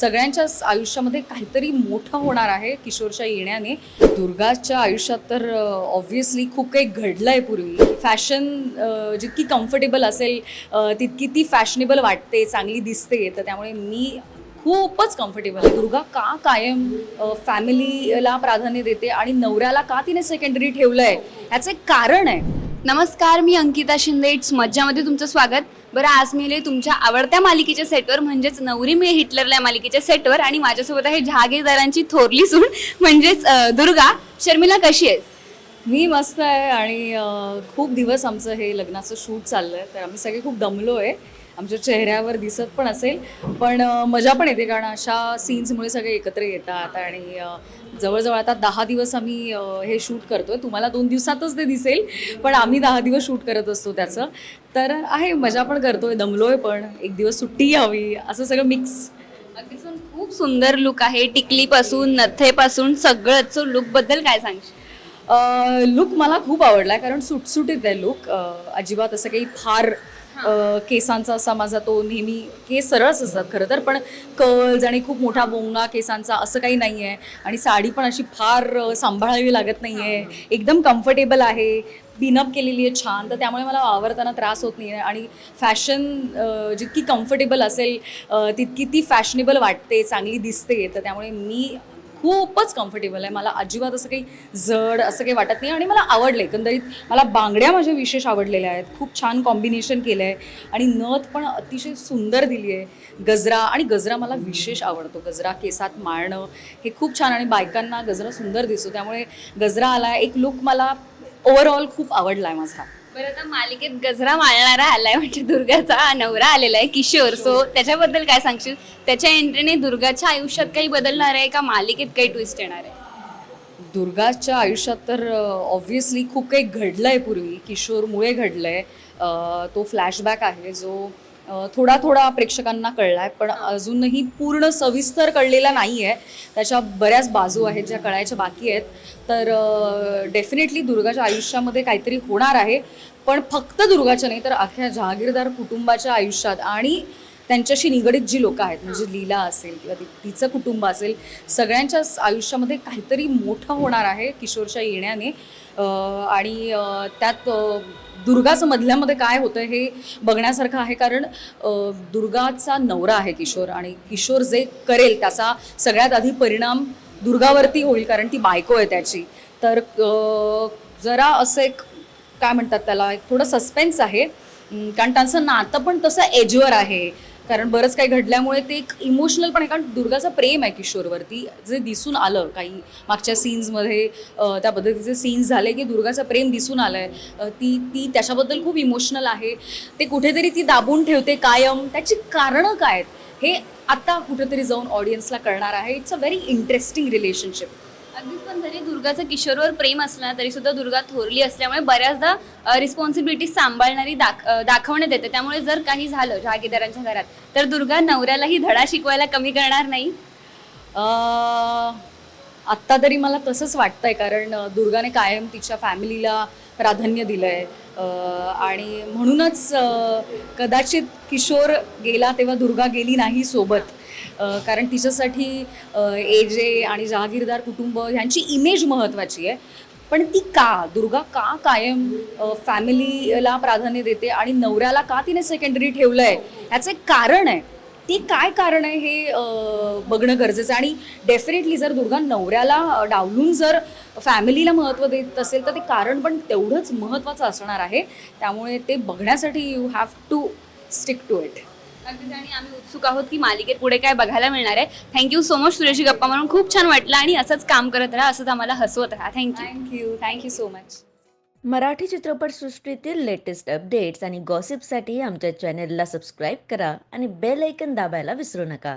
सगळ्यांच्याच आयुष्यामध्ये काहीतरी मोठं होणार आहे किशोरच्या येण्याने. दुर्गाच्या आयुष्यात तर ऑब्व्हियसली खूप काही घडलं आहे पूर्वी फॅशन जितकी कम्फर्टेबल असेल तितकी ती फॅशनेबल वाटते चांगली दिसते. तर त्यामुळे मी खूपच कम्फर्टेबल आहे. दुर्गा का कायम फॅमिलीला प्राधान्य देते आणि नवऱ्याला का तिने सेकंडरी ठेवलं आहे ह्याचं एक कारण आहे. नमस्कार मी अंकिता शिंदे. इट्स मज्जामध्ये तुमचं स्वागत. बरं आज मी आले तुमच्या आवडत्या मालिकेच्या सेटवर म्हणजेच नवरी मी हिटलरला मालिकेच्या सेटवर आणि माझ्यासोबत आहे जहागीरदारांची थोरली सून म्हणजेच अं, दुर्गा. शर्मिला कशी आहेस? मी मस्त आहे आणि खूप दिवस आमचं हे लग्नाचं शूट चाललं आहे तर आम्ही सगळे खूप दमलो आहे आमच्या चेहऱ्यावर दिसत पण असेल. पण मजा पण येते कारण अशा सीन्समुळे सगळे एकत्र येतात आणि जवळजवळ आता दहा दिवस आम्ही हे शूट करतोय. तुम्हाला दोन दिवसातच ते दिसेल पण आम्ही दहा दिवस शूट करत असतो त्याचं. तर आहे मजा पण करतोय दमलोय पण. एक दिवस सुट्टी हवी असं सगळं मिक्स. अगदी सून खूप सुंदर लुक आहे. टिकलीपासून नथेपासून सगळंच सो लुकबद्दल काय सांगशील? लुक मला खूप आवडला आहे कारण सुटसुटीत आहे लुक. अजिबात असं काही फार केसांचा असा माझा तो नेहमी केस सरळच असतात खरं तर पण कर्ज आणि खूप मोठा बोंगा केसांचा असं काही नाही आहे आणि साडी पण अशी फार सांभाळावी लागत नाही आहे एकदम कम्फर्टेबल आहे. पिनअप केलेली आहे छान. तर त्यामुळे मला आवरताना त्रास होत नाही आहे आणि फॅशन जितकी कम्फर्टेबल असेल तितकी ती फॅशनेबल वाटते चांगली दिसते. तर त्यामुळे मी खूपच कम्फर्टेबल आहे. मला अजिबात असं काही जड असं काही वाटत नाही. आणि मला आवडलं एकंदरीत मला बांगड्या माझ्या विशेष आवडलेल्या आहेत. खूप छान कॉम्बिनेशन केलं आहे आणि नथ पण अतिशय सुंदर दिली आहे. गजरा आणि गजरा मला विशेष आवडतो. गजरा केसात माळणं हे खूप छान आणि बायकांना गजरा सुंदर दिसतो. त्यामुळे गजरा आला. एक लुक मला ओव्हरऑल खूप आवडला आहे माझा. बरं आता मालिकेत गजरा माळणारा आलाय म्हणजे दुर्गाचा नवरा आलेला आहे किशोर. सो त्याच्याबद्दल काय सांगशील? त्याच्या एंट्रीने दुर्गाच्या आयुष्यात काही बदलणार आहे का? मालिकेत काही ट्विस्ट येणार आहे? दुर्गाच्या आयुष्यात तर ऑब्व्हियसली खूप काही घडलं आहे पूर्वी. किशोरमुळे घडलं आहे तो फ्लॅशबॅक आहे जो थोडा थोडा प्रेक्षकांना कळला आहे पण अजूनही पूर्ण सविस्तर कळलेला नाही आहे त्याच्या बऱ्याच बाजू आहेत ज्या कळायच्या बाकी आहेत. तर डेफिनेटली दुर्गाच्या आयुष्यामध्ये काहीतरी होणार आहे. पण फक्त दुर्गाच्या नाही तर अख्ख्या जहागीरदार कुटुंबाच्या आयुष्यात आणि त्यांच्याशी निगडीत जी लोकं आहेत म्हणजे लीला असेल किंवा तिचं कुटुंब असेल सगळ्यांच्याच आयुष्यामध्ये काहीतरी मोठं होणार आहे किशोरच्या येण्याने. आणि त्यात दुर्गाचं मधल्यामध्ये काय होतं हे बघण्यासारखं आहे कारण दुर्गाचा नवरा आहे किशोर आणि किशोर जे करेल त्याचा सगळ्यात आधी परिणाम दुर्गावरती होईल कारण ती बायको आहे त्याची. तर जरा असं एक काय म्हणतात त्याला एक थोडं सस्पेन्स आहे. कारण त्यांचं नातं पण तसं एजवर आहे. कारण बरंच काही घडल्यामुळे ते एक इमोशनल पण आहे. कारण दुर्गाचं प्रेम आहे किशोरवरती. जे दिसून आलं काही मागच्या सीन्समध्ये त्या पद्धतीचे सीन्स झाले की दुर्गाचं प्रेम दिसून आलं आहे ती ती त्याच्याबद्दल खूप इमोशनल आहे. ते कुठेतरी ती दाबून ठेवते कायम. त्याची कारणं काय आहेत? हे आत्ता कुठेतरी जाऊन ऑडियन्सला कळणार आहे. It's a very interesting relationship अगदीच पण जरी दुर्गाचं किशोरवर प्रेम असलं तरी सुद्धा दुर्गा थोरली असल्यामुळे बऱ्याचदा रिस्पॉन्सिबिलिटी सांभाळणारी दाख दाखवण्यात येते. त्यामुळे जर काही झालं जहागीदारांच्या घरात तर दुर्गा नवऱ्यालाही धडा शिकवायला कमी करणार नाही? आत्ता तरी मला तसंच वाटतंय कारण दुर्गाने कायम तिच्या फॅमिलीला प्राधान्य दिलं आहे आणि म्हणूनच कदाचित किशोर गेला तेव्हा दुर्गा गेली नाही सोबत. कारण तिच्यासाठी एजे आणि जहागीरदार कुटुंब ह्यांची इमेज महत्त्वाची आहे. पण ती का? दुर्गा का कायम फॅमिलीला प्राधान्य देते आणि नवऱ्याला का तिने सेकंडरी ठेवलं आहे ह्याचं एक कारण आहे. ते काय कारण आहे हे बघणं गरजेचं आहे. आणि डेफिनेटली जर दुर्गा नवऱ्याला डावलून जर फॅमिलीला महत्त्व देत असेल तर ते कारण पण तेवढंच महत्त्वाचं असणार आहे. त्यामुळे ते बघण्यासाठी you have to stick to it अगदीच आणि आम्ही उत्सुक आहोत की मालिकेत पुढे काय बघायला मिळणार आहे. थँक्यू सो मच तुझ्याशी गप्पा. मारून खूप छान वाटलं आणि असंच काम करत राहा असंच आम्हाला हसवत राहा. Thank you thank you thank you so much Marathi चित्रपटसृष्टीतील लेटेस्ट अपडेट्स आणि गॉसिपसाठी आमच्या चॅनेलला सबस्क्राईब करा आणि बेल ऐकन दाबायला विसरू नका.